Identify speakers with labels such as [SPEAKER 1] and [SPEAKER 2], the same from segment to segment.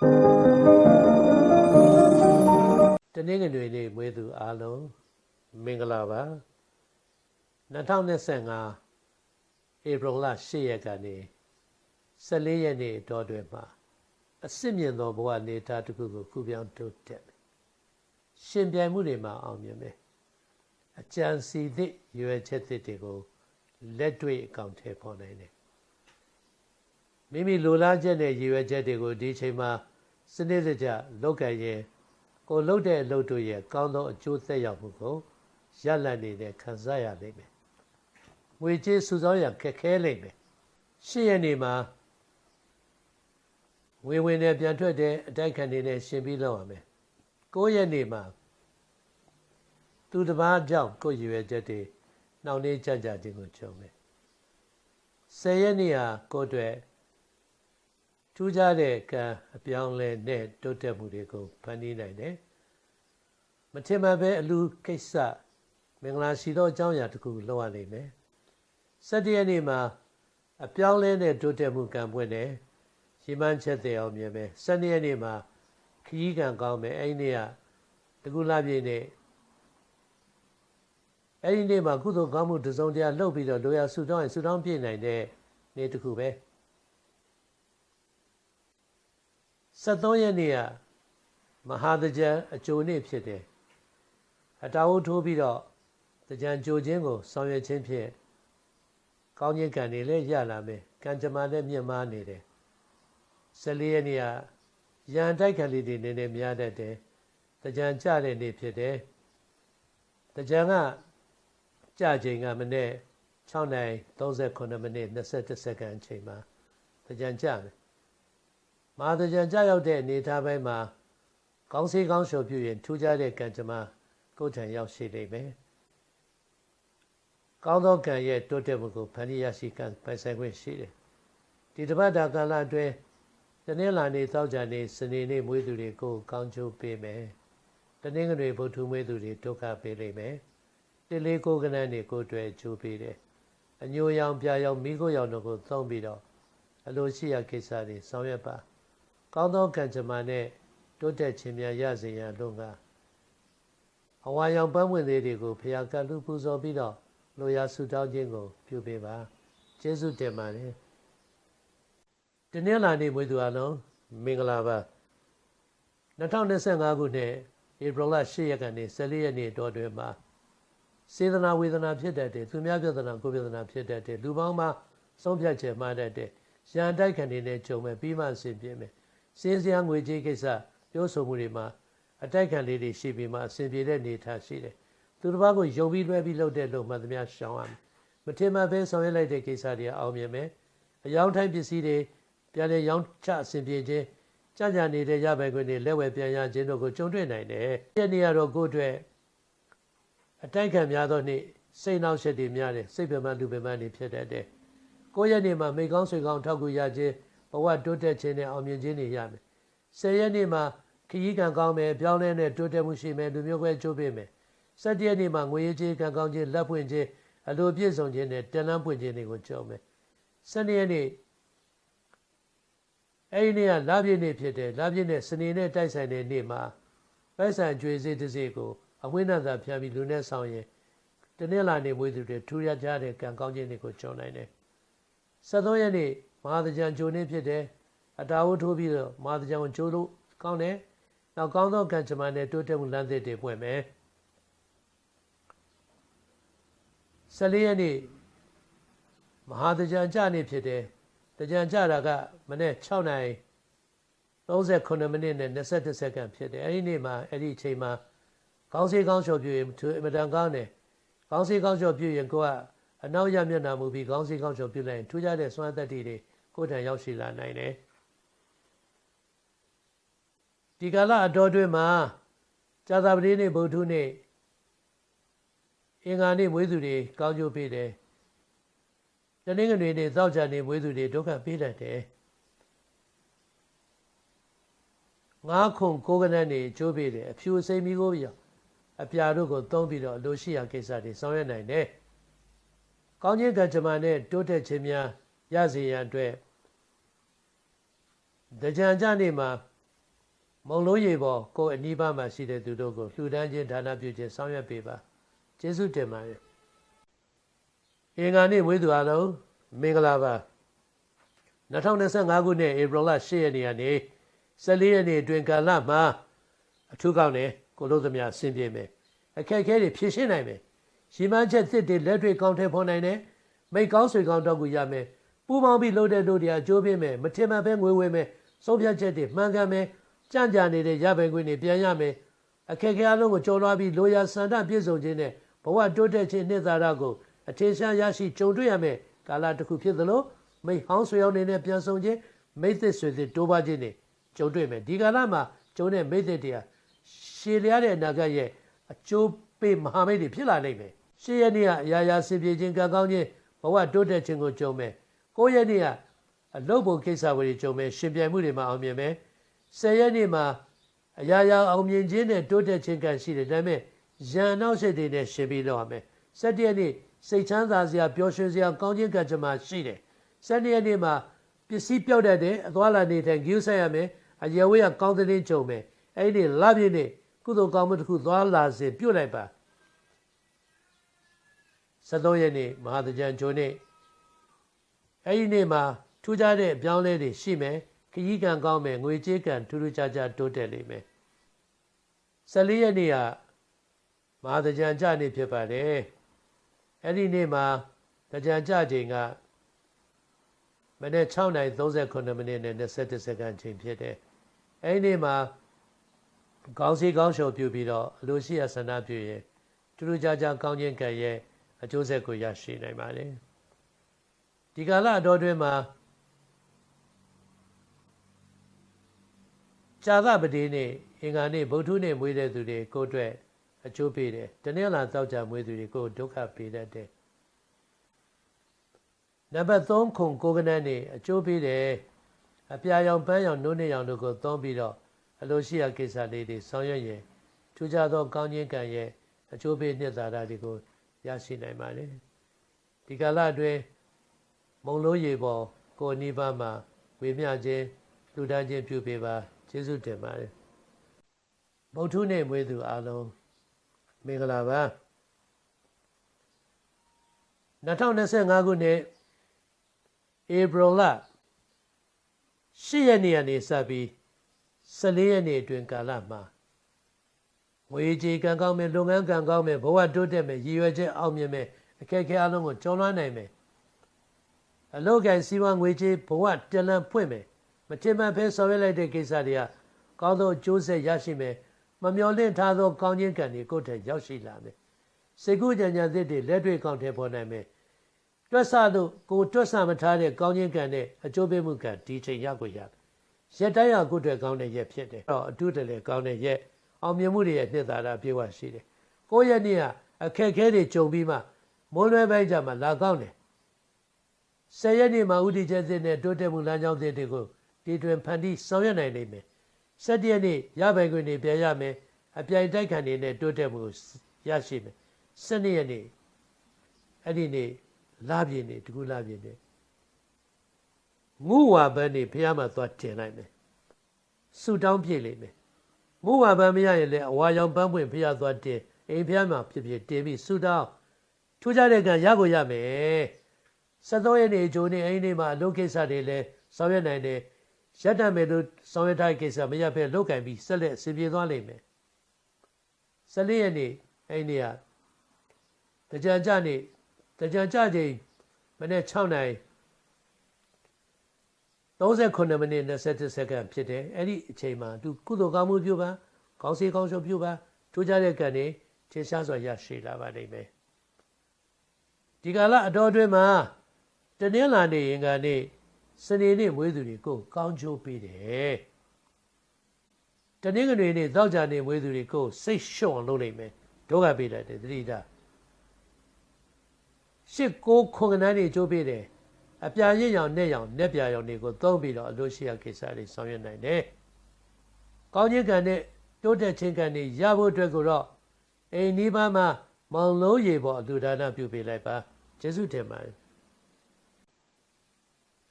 [SPEAKER 1] တနင်္ဂနွေနေ့မွေးသူအားလုံးမင်္ဂလာပါ2025ဧပြီလ10ရက်ကနေ14ရက်နေ့အတော်တွင်မှာအစစ်မြင့်သောဘဝနေသားတစ်ခုကိုကုပြောင်းတိုးတက်မယ်ရှင်ပြိုင်မှုတွေမှာအောင်မြင်မယ်အကြံစီသည့်ရွယ်ချက်သစ်တွေကိုလက်တွေ့အကောင့်ထဲပေါ်နိုင်တယ်မိမိလိုလားချက်နဲ့ရည်ရွယ်ချက်တွေကိုဒီအချိန်မှာ စနစ်တကျလုပ်ကြရင်ကိုလှုပ်တဲ့အလုပ်တို့ရဲ့ကောင်းသောအကျိုးသက်ရောက်မှုကိုရလတ်နေတဲ့ခံစားရလိမ့်မယ်။ငွေကြေးစုဆောင်းရခက်ခဲလိမ့်မယ်။ရှစ်ရက်နေမှာငွေဝင်နဲ့ပြန်ထွက်တဲ့အတိုက်ခံနေနဲ့ရှင်ပြီးလောက်ရမယ်။ကိုးရက်နေမှာသူတစ်ပါးကြောင့်ကိုယ်ရည်ရွယ်ချက်တွေနှောင့်နှေးကြကြခြင်းကိုကြုံမယ်။ဆယ်ရက်နေဟာကိုယ်အတွက် ထူးခြားတဲ့ကံအပြောင်းလဲနဲ့တိုးတက်မှုတွေကိုဖန်တီးနိုင်တယ်။မထင်မှတ်ပဲအလူကိစ္စမင်္ဂလာရှိသောအကြောင်းအရာတစ်ခုလောက်ရနိုင်မယ်။၁၇ရက်နေ့မှာအပြောင်းလဲနဲ့တိုးတက်မှုကံပွင့်တယ်။ရီမန်းချက်တဲ့အောင်မြင်မယ်။၁၂ရက်နေ့မှာခရီးကံကောင်းမယ်။အဲ့ဒီနေ့ကတကူလာပြည့်နေ့အဲ့ဒီနေ့မှာကုသိုလ်ကောင်းမှုတစ်စုံတရာလှုပ်ပြီးတော့လိုရာဆူတောင်းရင်ဆူတောင်းပြည့်နိုင်တဲ့နေ့တစ်ခုပဲ။ 73ရက်နေ့ကမဟာတကြံအကျိုးနေ့ဖြစ်တယ်အတာဝထိုးပြီးတော့တကြံကြိုခြင်းကိုဆောင်ရွက်ခြင်းဖြင့်ကောင်းခြင်းကံတွေလည်းရလာမယ်ကံကြမ္မာလည်းမြင့်မားနေတယ်14ရက်နေ့ကရန်တိုက်ခံလေးတွေနည်းနည်းများတတ်တယ်တကြံကြတဲ့နေ့ဖြစ်တယ်တကြံကကြချိန်ကမနေ့6နိုင်38မိနစ်21စက္ကန့်အချိန်မှာတကြံကြမယ် မဟာတကြံကြရောက်တဲ့အနေအထားပိုင်းမှာကောင်းစေးကောင်းလျှော်ပြရင်ထူးခြားတဲ့ကံကြမ္မာကိုယ်ထံရောက်ရှိနေမယ်။ကောင်းသောကံရဲ့တိုးတက်မှုကိုဖန်တီးရရှိကံပိုင်ဆိုင်ခွင့်ရှိတယ်။ဒီတပတ်တာကာလအတွင်းတနင်္လာနေ့သောကြာနေ့စနေနေ့မွေးသူတွေကိုကောင်းကျိုးပေးမယ်။တနင်္ဂနွေဗုဒ္ဓမွေးသူတွေဒုက္ခပေးလိမ့်မယ်။တိလေးကိုကနန်းတွေကိုတွေ့ကျိုးပေးတယ်။အညိုရောင်ပြာရောင်မိခိုးရောင်တို့ကိုသုံးပြီးတော့အလိုရှိရာကိစ္စတွေဆောင်ရွက်ပါ။ ကောင်းသောကံကြမ္မာနဲ့တိုးတက်ခြင်းများရစေရန်လို့ကအဝါရောင်ပန်းဝင်လေးတွေကိုဖျာကလူပူဇော်ပြီးတော့လိုရာဆူတောင်းခြင်းကို ပြုပေးပါကျေးဇူးတင်ပါတယ်ဒီနေ့လာနေမွေးသူအလုံးမင်္ဂလာပါ2025ခုနှစ်ဧပြီလ10ရက်ကနေ14ရက်နေ့တော်တွင်မှာစေတနာဝေဒနာဖြစ်တတ်တယ်သူများပြဿနာကိုယ်ပြဿနာဖြစ်တတ်တယ်လူပေါင်းမှာဆုံးဖြတ်ချက်မှားတတ်တယ်ရန်တိုက်ခံနေတဲ့ကြုံမဲ့ပြီးမှဆင်ပြေမယ် စင်းစရာငွေကြေးကိစ္စပြောဆိုမှုတွေမှာအတိုက်ခံလေးတွေရှိပြီးမှအဆင်ပြေတဲ့နေထားရှိတယ်။သူတစ်ပါးကိုယုံပြီးလွှဲပြီးလုပ်တဲ့လို့မှသမျှရှောင်ရမယ်။မထင်မှပဲဆောင်ရွက်လိုက်တဲ့ကိစ္စတွေအောင်မြင်မယ်။အယောင်ထိုင်းပစ္စည်းတွေပြန်လည်ရောင်းချအဆင်ပြေခြင်းကြကြနေတဲ့ရပိုင်ခွင့်တွေလက်ဝယ်ပြန်ရခြင်းတို့ကိုကြုံတွေ့နိုင်တယ်။ဒီနေ့ကတော့ကိုယ့်အတွက်အတိုက်ခံများသောနေ့စိတ်နှောက်ယှက်တွေများတယ်စိတ်ပင်ပန်းလူပင်ပန်းတွေဖြစ်တတ်တယ်။ကိုယ့်ရဲ့နေ့မှာမိကောင်းဆွေကောင်းထောက်ကူရခြင်း ဘဝတိုးတက်ခြင်းနဲ့အောင်မြင်ခြင်းတွေရမယ်။ဆယ်ရက်နေ့မှာခရီးကံကောင်းမယ်ပြောင်းလဲတဲ့တိုးတက်မှုရှိမယ်လူမျိုးကွဲကျိုးပေးမယ်စက်တရက်နေ့မှာငွေရေးချင်းကံကောင်းခြင်းလက်ပွင့်ခြင်းအလိုပြည့်စုံခြင်းနဲ့တန်လန်းပွင့်ခြင်းတွေကိုကြုံမယ်စနေရက်နေ့အဲ့ဒီနေ့ကလပြည့်နေ့ဖြစ်တယ်လပြည့်နေ့စနေနေ့တိုက်ဆိုင်တဲ့နေ့မှာပိုက်ဆံကြွေစေတစ်စေကိုအဝိနသာဖြာပြီးလူနဲ့ဆောင်ရင်တနေ့လာနေမွေးသူတွေထူရကြတဲ့ကံကောင်းခြင်းတွေကိုကြုံနိုင်တယ်73ရက်နေ့ မဟာသကြံဂျိုနေ့ဖြစ်တယ်အတာဝတ်ထိုးပြီးတော့မဟာသကြံကိုဂျိုလို့ကောင်းတယ်နောက်ကောင်းသောကံကြမ္မာနဲ့တိုးတက်မှုလမ်းသစ်တွေပွင့်မယ်14ရက်နေ့မဟာတကြံကြနေ့ဖြစ်တယ်တကြံကြတာကမနေ့6နိုင်38မိနစ်နဲ့21စက္ကန့်ဖြစ်တယ်အဲ့ဒီနေ့မှာအဲ့ဒီအချိန်မှာကောင်းစေးကောင်းလျှော်ပြည့်ရင်သူအမတန်ကောင်းတယ်ကောင်းစေးကောင်းလျှော်ပြည့်ရင်ကိုကအနောက်ရမျက်နှာမူပြီးကောင်းစေးကောင်းလျှော်ပြည့်လိုက်ရင်ထူးခြားတဲ့စွမ်းသက်တွေ ကိုယ်ထံရောက်ရှိလာနိုင်တယ်ဒီကာလအတော်တွင်မှာဇာတာပတိနေ့ဗုဒ္ဓနေ့အင်္ဂါနေ့မွေးသူတွေကောင်းကျိုးပေးတယ်။တနင်္ဂနွေနေ့သောကြာနေ့မွေးသူတွေဒုက္ခပေးတတ်တယ်။ငါးခုကိုးကနန်းနေကျိုးပေးတယ်အဖြူစိမ်မီကိုပြအပြာတို့ကိုသုံးပြီးတော့လိုရှိရာကိစ္စတွေဆောင်ရွက်နိုင်တယ်။ကောင်းခြင်းကံကြမ္မာနဲ့တိုးတက်ခြင်းများ ရစေရန်အတွက်တကြံကြနေ့မှာမုံလုံးရေပေါ်ကိုယ်အနီးပါးမှာရှိတဲ့သူတို့ကိုလှူဒန်းခြင်းဒါနပြုခြင်းဆောင်ရွက်ပေးပါကျေးဇူးတင်ပါတယ်အင်္ဂါနေ့မွေးသူအားလုံးမင်္ဂလာပါ2025ခုနှစ်ဧပြီလ10ရက်နေ့ကနေ14ရက်နေ့အတွင်းကာလမှာအထူးကောင်းတယ်ကိုလို့သမျှဆင်ပြေမယ်အခက်အခဲတွေဖြေရှင်းနိုင်မယ်ရှီမန်းချက်သစ်တွေလက်တွေကောင်းထဲဖော်နိုင်တယ်မိတ်ကောင်းဆွေကောင်းတော့ကူရမယ် ပူပေါင်းပြီးလို့တဲ့တို့တွေအကျိုးပေးမယ်မထင်မှန်ပဲငွေဝေမယ်ဆုံးဖြတ်ချက်တွေမှန်ကန်မယ်ကြံ့ကြာနေတဲ့ရပိုင်ခွင့်တွေပြန်ရမယ်အခက်အခဲအလုံးကိုကြော်လွှားပြီးလိုရာစန္ဒပြည့်စုံခြင်းနဲ့ဘဝတိုးတက်ခြင်းနှစ်သာရကိုအထင်ရှားရရှိကြုံတွေ့ရမယ်ကာလတစ်ခုဖြစ်သလိုမိဟောင်းဆွေအောင်နေနဲ့ပြန်ဆောင်ခြင်းမိသစ်ဆွေသစ်တိုးပါခြင်းနဲ့ကြုံတွေ့မယ်ဒီကာလမှာကျုံတဲ့မိသစ်တရားရှည်လျားတဲ့အနာဂတ်ရဲ့အကျိုးပေးမဟာမိတ်တွေဖြစ်လာနိုင်မယ်ရှေ့ရက်နေ့ကအရာရာစင်ပြေခြင်းကံကောင်းခြင်းဘဝတိုးတက်ခြင်းကိုကြုံမယ် ကိုယ့်ရက်နေ့ကအလုပ်ပုံကိစ္စဝေးကြုံမယ်ရှင်ပြိုင်မှုတွေမှာအောင်မြင်မယ်ဆယ်ရက်နေ့မှာအရာရာအောင်မြင်ခြင်းနဲ့တိုးတက်ခြင်းကရှိတယ်ဒါပေမဲ့ရန်နောက်စိတ်တွေနဲ့ရှင်ပြီးတော့ရမယ်၁၇ရက်နေ့စိတ်ချမ်းသာစရာပျော်ရွှင်စရာကောင်းခြင်းကံကြမ္မာရှိတယ်၁၂ရက်နေ့မှာပစ္စည်းပြောက်တတ်တယ်အသွားလာနေတဲ့ဂိူးဆက်ရမယ်အရေဝေးကကောင်းတဲ့ကြုံမယ်အဲ့ဒီလပြည့်နေ့ကုသိုလ်ကောင်းမှုတစ်ခုသွားလာစေပြုတ်လိုက်ပါ73ရက်နေ့မဟာတကြံဂျိုနေ့ အဲ့ဒီနေ့မှာထူးခြားတဲ့အပြောင်းလဲတွေရှိမယ်ခရီးကံကောင်းမယ်ငွေကြေးကံထူးထူးခြားခြားတိုးတက်လိမ့်မယ်14ရက်နေ့ကမဟာတကြံကြနေ့ဖြစ်ပါတယ်အဲ့ဒီနေ့မှာတကြံကြချိန်ကမနေ့6:39မိနစ်နဲ့27စက္ကန့်ချိန်ဖြစ်တယ်အဲ့ဒီနေ့မှာကောင်းစီကောင်းရှုံပြုပြီးတော့အလိုရှိရဆန္ဒပြုရင်ထူးထူးခြားခြားကောင်းခြင်းကံရဲ့အကျိုးဆက်ကိုရရှိနိုင်ပါတယ် ဒီကာလအတော်တွင်မှာဇာသပတိနေ့အင်္ဂါနေ့ဗုဒ္ဓနေ့မွေးတဲ့သူတွေကိုအတွက်အကျိုးပေးတယ်တနေ့လာတောက်ကြမွေးသူတွေကိုဒုက္ခပေးတတ်တယ်နံပါတ်3ခုကိုကနန်းနေအကျိုးပေးတယ်အပြာရောင်ပန်းရောင်နိုးနေရောင်တို့ကိုသုံးပြီးတော့အလိုရှိရာကိစ္စလေးတွေဆောင်ရွက်ရင်ထူးခြားသောကောင်းခြင်းကံရဲ့အကျိုးပေးနှစ်သာရတွေကိုရရှိနိုင်ပါတယ်ဒီကာလအတွင်း မုံလို့ရေပေါ်ကိုနိဗ္ဗာန်မှာဝေမျှခြင်းလူတန်းခြင်းပြုပေးပါကျေးဇူးတင်ပါတယ်ဗုဒ္ဓနဲ့မွေးသူအားလုံးမင်္ဂလာပါ2025ခုနှစ်ဧပြီလ10ရက်နေ့ကနေစပြီး14ရက်နေ့အတွင်းကာလမှာငွေကြေးကံကောင်းမယ်လုပ်ငန်းကံကောင်းမယ်ဘဝတိုးတက်မယ်ရည်ရွယ်ချက်အောင်မြင်မယ်အခက်အခဲအလုံးကိုကျော်လွှားနိုင်မယ် အလုပ်ကိုင်စီးပွားငွေကြေးဘဝတလန်ဖွင့်မယ်မတင်မဖဲဆောင်ရွက်လိုက်တဲ့ကိစ္စတွေကကောင်းသောအကျိုးဆက်ရရှိမယ်မမျော်လင့်ထားသောကောင်းခြင်းကံတွေကိုယ်ထက်ရောက်ရှိလာမယ်စေကုကြံကြံသစ်တွေလက်တွေ့ကောင်းထဲပေါ်နိုင်မယ်တွက်ဆတို့ကိုတွက်ဆမထားတဲ့ကောင်းခြင်းကံနဲ့အကျိုးပေးမှုကံဒီချိန်ရောက်ကိုရတယ်ရက်တိုင်းဟာကိုယ်တွေကောင်းတဲ့ရက်ဖြစ်တယ်တော့အတူတလည်းကောင်းတဲ့ရက်အောင်မြင်မှုတွေရဲ့နှစ်သာရပြေဝရှိတယ်ကိုယ့်ရဲ့နေ့ကအခက်ခဲတွေကြုံပြီးမှမိုးလွဲပိုင်းကြမှာလာကောင်းတယ် ဆယ်ရက်နေ့မှာဥတီချက်သစ်နဲ့တိုးတက်မှုလမ်းကြောင်းသစ်တွေကိုတီတွင်ဖန်တီးဆောင်ရွက်နိုင်နိုင်မယ်၁၇ရက်နေ့ရပိုင်ခွင့်တွေပြန်ရမယ်အပြိုင်တိုက်ခံတွေနဲ့တိုးတက်မှုရရှိမယ်၁၂ရက်နေ့အဲ့ဒီနေ့လာပြင်းနေတကူလာပြင်းနေငုဝါဘန်းနေဘုရားမှာသွားတင်လိုက်မယ်ဆူတောင်းပြည့်လိမ့်မယ်ငုဝါဘန်းမရရင်လည်းအဝါရောင်ပန်းပွင့်ဘုရားသွားတင်အိမ်ဘုရားမှာဖြစ်ဖြစ်တင်ပြီးဆူတောင်းထူးခြားတဲ့ကံရကိုရမယ် 73ရက်နေ့အကျိုးနေ့အိမ်နေ့မှာအလုပ်ကိစ္စတွေလည်းဆောင်ရွက်နိုင်တယ်ရက်တံမယ်လို့ဆောင်ရွက်ထားတဲ့ကိစ္စမရဖဲလုတ်ကင်ပြီးဆက်လက်အစီပြေသွားလိမ့်မယ်14ရက်နေ့အိမ်နေ့ကတကြံကြနေ့တကြံကြချိန်မနေ့6နိုင်38မိနစ်27စက္ကန့်ဖြစ်တယ်အဲ့ဒီအချိန်မှာသူကုသိုလ်ကောင်းမှုပြုပါကောင်းစီကောင်းရှုပြုပါထူးခြားတဲ့ကံတွေထင်ရှားစွာရရှိလာပါလိမ့်မယ်ဒီကာလအတော်အတွင်းမှာ တနင်္လာနေ့ရင်ကနေစနေနေ့မွေးသူတွေကိုကောင်းချိုးပေးတယ်တနင်္ဂနွေနေ့သောကြာနေ့မွေးသူတွေကိုစိတ်ရှုံအောင်လုပ်နိုင်မယ်ဒုက္ခပေးတတ်တယ်သတိထားရှစ်ကိုခွန်ကနန်းတွေကျိုးပေးတယ်အပြာရင့်ရောင်နဲ့ရောင်နဲ့ပြာရောင်တွေကိုသုံးပြီးတော့အလို့ရှိရကိစ္စတွေဆောင်ရွက်နိုင်တယ်။ကောင်းခြင်းကံနဲ့တိုးတက်ခြင်းကံတွေရဖို့အတွက်ကိုတော့အိမ်နီးပါးမှာမောင်လုံးရေပေါ်အလူဒါနပြုပေးလိုက်ပါကျေးဇူးတင်ပါတယ်။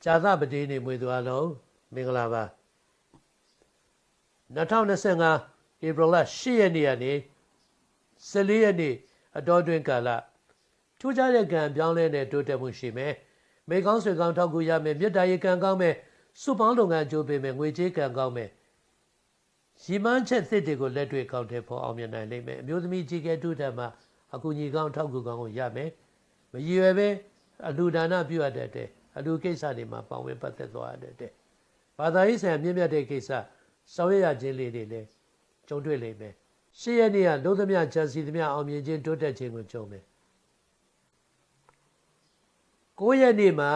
[SPEAKER 1] ဇာသပတိနေမွေသူအလုံးမင်္ဂလာပါ2025ဧပြီလ10ရက်နေ့ကနေ14ရက်နေ့အတော်တွင်ကာလထူးခြားတဲ့ကံပြောင်းလဲတဲ့တိုးတက်မှုရှိမယ်။မိကောင်းဆွေကောင်းထောက်ကူရမယ်မြတ်တာရေးကံကောင်းမယ်စုပေါင်းလုပ်ငန်းကြိုးပေးမယ်ငွေကြေးကံကောင်းမယ်ရီမန်းချက်သစ်တွေကိုလက်တွေ့ကောက်တဲ့ဖို့အောင်မြင်နိုင်လိမ့်မယ်အမျိုးသမီးကြီးကဲတူတတ်မှာအကူညီကောင်းထောက်ကူကောင်းကိုရမယ်မရည်ရွယ်ပဲအလူဒါနပြုရတဲ့ အလူကိစ္စတွေမှာပါဝင်ပတ်သက်သွားရတဲ့ဘာသာရေးဆိုင်ရာမြင့်မြတ်တဲ့ကိစ္စဆောင်ရွက်ရခြင်းလေးတွေလည်းကြုံတွေ့လိမ့်မယ်ရှေ့ရက်နေ့ကလုံးသမျှဂျန်စီသမျှအောင်မြင်ခြင်းတိုးတက်ခြင်းကိုကြုံမယ်9ရက်နေ့မှာ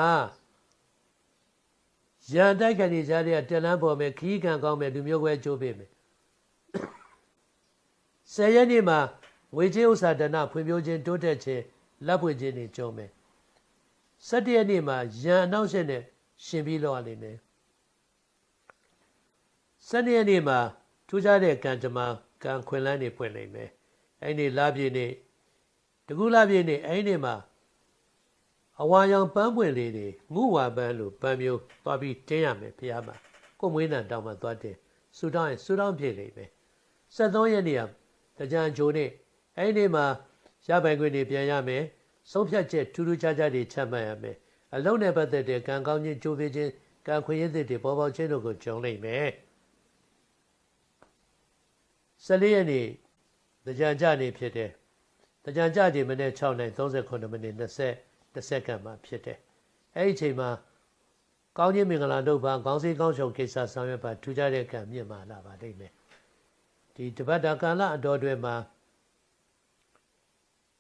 [SPEAKER 1] ရန်တိုက်ခံနေကြတဲ့တလန်းပေါ်မယ်ခီးခံကောင်းမယ်လူမျိုးကွဲကြိုးပေးမယ်ဆယ်ရက်နေ့မှာငွေကြေးဥစ္စာဒနာဖွံ့ဖြိုးခြင်းတိုးတက်ခြင်းလက်ပွင့်ခြင်းတွေကြုံမယ် ၁၇ရက်နေ့မှာရန်အနောက်ရှက်နဲ့ရှင်ပြီးလောက်ရလိမ့်မယ်၁၂ရက်နေ့မှာထူးခြားတဲ့ကံကြမ္မာကံခွင်လန်းတွေပွင့်လိမ့်မယ်အဲ့ဒီလပြည့်နေ့တကူလပြည့်နေ့အဲ့ဒီမှာအဝါရောင်ပန်းပွင့်လေးတွေငုဝါပန်းလိုပန်းမျိုးသွားပြီးတင်းရမယ်ဖះမှာကိုမွေးနံတောင်းမှသွားတင်ဆူတောင်းရင်ဆူတောင်းပြည့်လိမ့်မယ်73ရက်နေ့ကကြံဂျိုနေ့အဲ့ဒီမှာရပိုင်ခွင့်တွေပြန်ရမယ် ဆုံးဖြတ်ချက်ထူးထူးခြားခြားတွေချမှတ်ရမယ်အလုံးနဲ့ပတ်သက်တဲ့ကံကောင်းခြင်းကြိုးပေးခြင်းကံခွင့်ရည်တွေပေါ်ပေါက်ခြင်းတို့ကိုကြုံလိမ့်မယ်14ရက်နေ့ကြံကြနေ့ဖြစ်တယ်ကြံကြချိန်မနေ့6နိုင်39မိနစ်20တစ်စက္ကန့်မှဖြစ်တယ်။အဲ့ဒီအချိန်မှာကောင်းခြင်းမင်္ဂလာတို့ဘာခေါင်းစည်းကောင်းဆောင်ကိစ္စဆောင်ရွက်ပါထူးခြားတဲ့ကံမြင့်မာလာပါလိမ့်မယ်။ဒီတပတ်တာကာလအတော်တွင်မှာ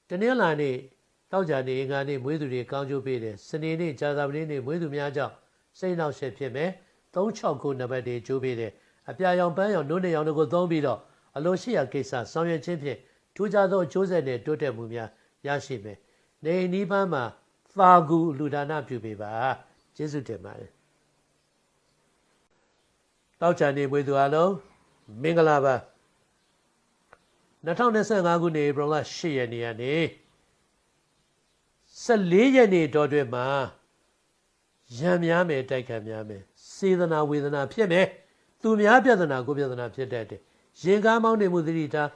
[SPEAKER 1] တနင်္လာနေ့ တောက်ကြနေအင်္ဂါနေ့မွေးသူတွေကောင်းကျိုးပေးတယ်။စနေနေ့ဂျာသာပတိနေ့မွေးသူများကြောင့်စိတ်နှောက်ရှက်ဖြစ်မယ်။369နံပါတ်တွေကျိုးပေးတယ်။အပြာရောင်ပန်းရောင်နိုးနေရောင်တို့ကိုသုံးပြီးတော့အလိုရှိရာကိစ္စဆောင်ရွက်ခြင်းဖြင့်ထူးခြားသောအကျိုးဆက်နဲ့တိုးတက်မှုများရရှိမယ်။နေနီးပန်းမှာသာကူလူဒါနပြုပေးပါကျေးဇူးတင်ပါတယ်တောက်ချန်နေမွေသူအလုံးမင်္ဂလာပါ2025ခုနှစ်ဧပြီလ10ရက်နေ့ကနေ 14ရက်နေ့တော်တွင်မှာရံများမယ်တိုက်ခံများမယ်စေတနာဝေဒနာဖြစ်မယ်သူများပြဿနာကိုပြဿနာဖြစ်တတ်တယ်ရင်ကားမောင်းနေမှုသတိထား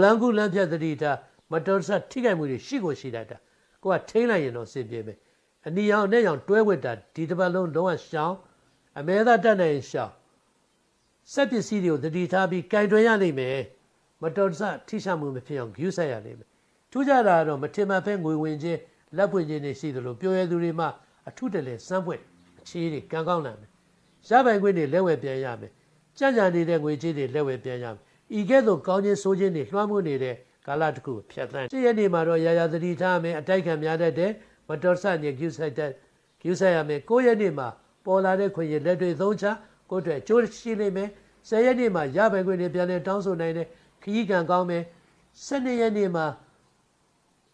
[SPEAKER 1] လမ်းကူလမ်းဖြတ်သတိထားမတော်တဆထိခိုက်မှုတွေရှိကိုရှိတတ်တာကိုကထိန်းလိုက်ရင်တော့စင်ပြေမယ်အနီရောင်နဲ့ရောင်တွဲဝစ်တာဒီတစ်ပတ်လုံးလုံးဝရှောင်းအမဲသားတက်နိုင်ရှောင်းစက်ပစ္စည်းတွေကိုတတိထားပြီးကင်တွင်ရနိုင်မယ်မတော်တဆထိရှမှုမဖြစ်အောင်ဂယူးဆက်ရနိုင်မယ်ထူးခြားတာကတော့မထင်မှတ်ဖဲငွေဝင်ခြင်း လက်ပွင့်ခြင်းတွေရှိသလိုပြောရသူတွေမှအထုတလဲစမ်းပွင့်အခြေးတွေကံကောင်းလာမယ်ရပိုင်ခွင့်တွေလက်ဝဲပြန်ရမယ်ကြံ့ကြံနေတဲ့ငွေကြေးတွေလက်ဝဲပြန်ရမယ်ဤကဲ့သို့ကောင်းခြင်းဆိုးခြင်းတွေလွှမ်းမိုးနေတဲ့ကာလတစ်ခုဖြတ်သန်းရှစ်ရက်နေ့မှာတော့ရာရာသတိထားမယ်အတိုက်ခံများတတ်တဲ့မတော်ဆနေဂယူဆိုင်တဲ့ဂယူဆိုင်ရမယ်9ရက်နေ့မှာပေါ်လာတဲ့ခွင့်ရလက်တွေသုံးချကိုယ့်အတွက်ကြိုးရှိနေမယ်10ရက်နေ့မှာရပိုင်ခွင့်တွေပြန်လဲတောင်းဆိုနိုင်တဲ့ခရီးကံကောင်းမယ်12ရက်နေ့မှာ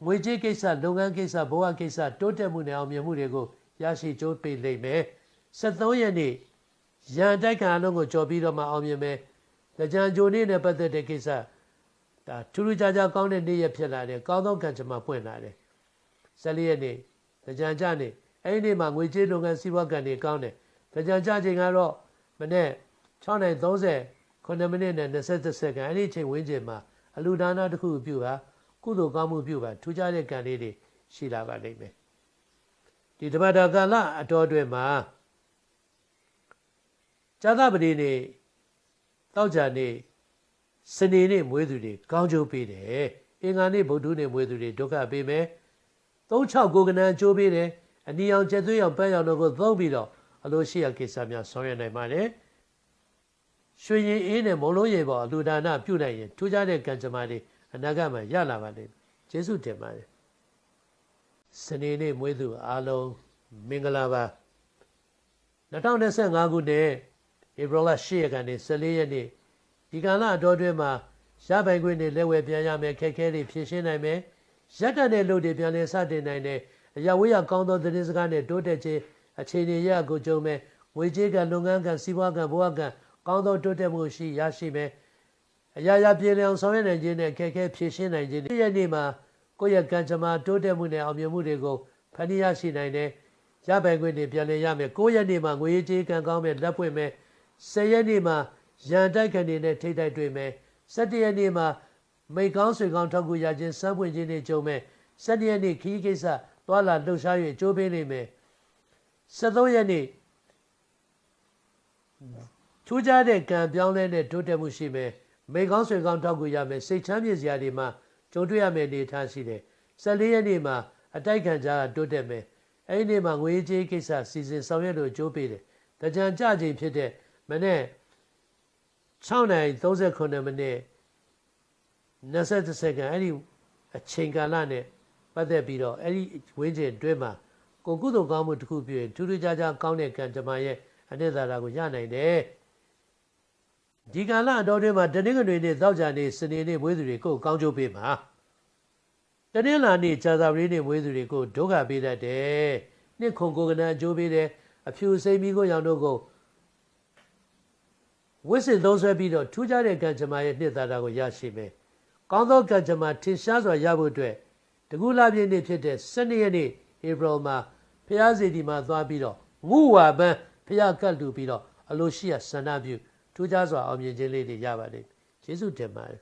[SPEAKER 1] ငွေကြေးကိစ္စလုပ်ငန်းကိစ္စဘဝကိစ္စတိုးတက်မှုနဲ့အောင်မြင်မှုတွေကိုရရှိကြိုးပေးလိမ့်မယ်73ရက်နေ့ရန်တိုက်ခံအလုံးကိုကြော်ပြီးတော့မှအောင်မြင်မယ်ကြံကြိုနေ့နဲ့ပတ်သက်တဲ့ကိစ္စဒါထူးထူးခြားခြားကောင်းတဲ့နေ့ရက်ဖြစ်လာတယ်ကောင်းသောကံကြမ္မာပွင့်လာတယ်14ရက်နေ့ကြံကြနေ့အဲ့ဒီနေ့မှာငွေကြေးလုပ်ငန်းစီးပွားကံတွေကောင်းတယ်ကြံကြချိန်ကတော့မနေ့6:30 9မိနစ်နဲ့20စက္ကန့်အဲ့ဒီအချိန်ဝန်းကျင်မှာအလူဒါနတစ်ခုပြုပါ ကုသိုလ်ကောင်းမှုပြုပါထူးခြားတဲ့ကံလေးတွေရှိလာပါလိမ့်မယ်ဒီတပတ်တော်ကာလအတော်အတွင်းမှာဇာသပတိနေ့တောက်ကြနေ့စနေနေ့မွေးသူတွေကောင်းကျိုးပေးတယ်အင်္ဂါနေ့ဗုဒ္ဓနေ့မွေးသူတွေဒုက္ခပေးမယ်36ကဏ္ဍအကျိုးပေးတယ်အနီအောင်ကျက်သွေးအောင်ပန်းရောင်တို့ကိုသုံးပြီးတော့အလိုရှိရာကိစ္စများဆောင်ရွက်နိုင်ပါတယ်ရွှေရင်အေးနဲ့မုံလုံးရေပေါ်အလူဒါနပြုနိုင်ရင်ထူးခြားတဲ့ကံကြမ္မာတွေ အနာဂတ်မှာရလာပါလိမ့်မယ်ကျေးဇူးတင်ပါတယ်စနေနေ့မွေးသူအားလုံးမင်္ဂလာပါ2025ခုနှစ်ဧပြီလ10ရက်ကနေ14ရက်နေ့ဒီကာလအတော်တွင်းမှာရပိုင်ခွင့်တွေလက်ဝဲပြန်ရမယ်ခက်ခဲတွေဖြည့်ရှင်းနိုင်မယ်ရက်တတဲ့လို့တွေပြန်လည်စတင်နိုင်တယ်အရာဝေးရကောင်းသောသတင်းစကားနဲ့တိုးတက်ခြင်းအခြေအနေရကိုကြုံမဲ့ငွေကြေးကလုပ်ငန်းကစီးပွားကဘဝကကောင်းသောတိုးတက်မှုရှိရရှိမယ် အရာရာပြည်လျောင်ဆောင်ရွက်နိုင်ခြင်းနဲ့ခက်ခဲဖြည့်ရှင်းနိုင်ခြင်းဒီရက်နေ့မှာကိုယ့်ရဲ့ကံကြမ္မာတိုးတက်မှုနဲ့အောင်မြင်မှုတွေကိုဖန်တီးရရှိနိုင်တယ်ရပိုင်ခွင့်တွေပြန်လည်ရမယ်9ရက်နေ့မှာငွေကြေးကံကောင်းမဲ့လက်ပွင့်မဲ့10ရက်နေ့မှာရန်တိုက်ခံနေတဲ့ထိတ်တိုက်တွေ့မယ်17ရက်နေ့မှာမိတ်ကောင်းဆွေကောင်းထောက်ကူရခြင်းစမ်းပွင့်ခြင်းတွေကြုံမယ်17ရက်နေ့ခီးကိစ္စသွာလာလှုပ်ရှား၍အကျိုးပေးလိမ့်မယ်73ရက်နေ့ထူးခြားတဲ့ကံပြောင်းလဲတဲ့တိုးတက်မှုရှိမယ် မိတ်ကောင်းဆွေကောင်းထောက်ကူရမယ်စိတ်ချမ်းမြေစရာတွေမှာကြုံတွေ့ရမယ့်အနေအထားရှိတယ်14ရက်နေ့မှာအတိုက်ခံကြားကတိုးတက်မယ်အဲ့ဒီနေ့မှာငွေကြေးကိစ္စစီစဉ်ဆောင်ရွက်လို့အကျိုးပေးတယ်တကြံကြချိန်ဖြစ်တဲ့မနေ့6နိုင်39မိနစ်20စက္ကန့်အဲ့ဒီအချိန်ကာလနဲ့ပတ်သက်ပြီးတော့အဲ့ဒီဝင်းကျင်အတွင်းမှာကိုကုသိုလ်ကောင်းမှုတစ်ခုပြည့်ထူးထူးခြားခြားကောင်းတဲ့ကံကြမ္မာရဲ့အနှစ်သာရကိုရနိုင်တယ် ဒီကာလအတော်တွင်းမှာတနင်္ဂနွေနေ့သောကြာနေ့စနေနေ့မွေးသူတွေကိုကောင်းကျိုးပေးမှာတနင်္လာနေ့ကြာသပတေးနေ့မွေးသူတွေကိုဒုက္ခပေးတတ်တယ်နှစ်ခုကိုကနအကျိုးပေးတယ်အဖြူစိမ်းမီးကိုရောင်တို့ကိုဝစ်စစ်သုံးဆွဲပြီးတော့ထူးခြားတဲ့ကံကြမ္မာရဲ့နှစ်သာရကိုရရှိမယ်။ကောင်းသောကံကြမ္မာထင်ရှားစွာရဖို့အတွက်တကူလာပြည့်နေ့ဖြစ်တဲ့12ရက်နေ့ဧပြီမှာဖျားစီဒီမှာသွားပြီးတော့ငုဝါပန်းဖျားကတ်လူပြီးတော့အလိုရှိရဆန္ဒပြု ထူးခြားစွာအောင်မြင်ခြင်းလေးတွေရပါတယ်။ယေရှုတင်ပါတယ်